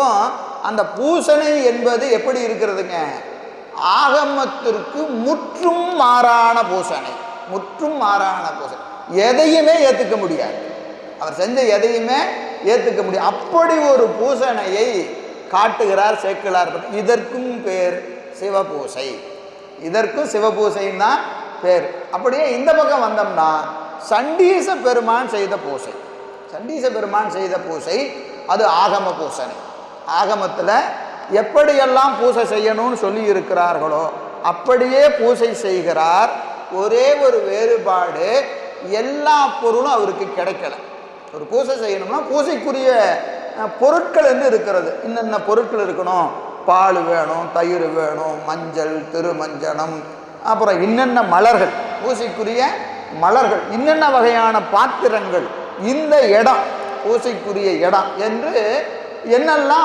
அப்போ அந்த பூசணை என்பது எப்படி இருக்கிறதுங்க? ஆகமத்திற்கு முற்றும் மாறான பூசணை முற்றும் மாறான பூசணை. எதையுமே ஏற்றுக்க முடியாது. அவர் செஞ்ச எதையுமே ஏற்றுக்க முடியும் அப்படி ஒரு பூசணையை காட்டுகிறார் சேர்க்கலார் இதற்கும் பேர் சிவபூசை. இதற்கும் சிவபூசைன்னு தான் பேர். அப்படியே இந்த பக்கம் வந்தோம்னா சண்டீச பெருமான் செய்த பூசை. சண்டீச பெருமான் செய்த பூசை அது ஆகம பூசணை. ஆகமத்தில் எப்படியெல்லாம் பூசை செய்யணும்னு சொல்லி இருக்கிறார்களோ அப்படியே பூசை செய்கிறார். ஒரே ஒரு வேறுபாடு எல்லா பொருளும் அவருக்கு கிடைக்கல. ஒரு பூசை செய்யணும்னா பூசைக்குரிய பொருட்கள் வந்து இருக்கிறது. இன்னென்ன பொருட்கள் இருக்கணும்? பால் வேணும் தயிர் வேணும் மஞ்சள் திருமஞ்சனம் அப்புறம் இன்னென்ன மலர்கள்? பூசைக்குரிய மலர்கள். இன்னென்ன வகையான பாத்திரங்கள்? இந்த இடம் பூசைக்குரிய இடம் என்று என்னெல்லாம்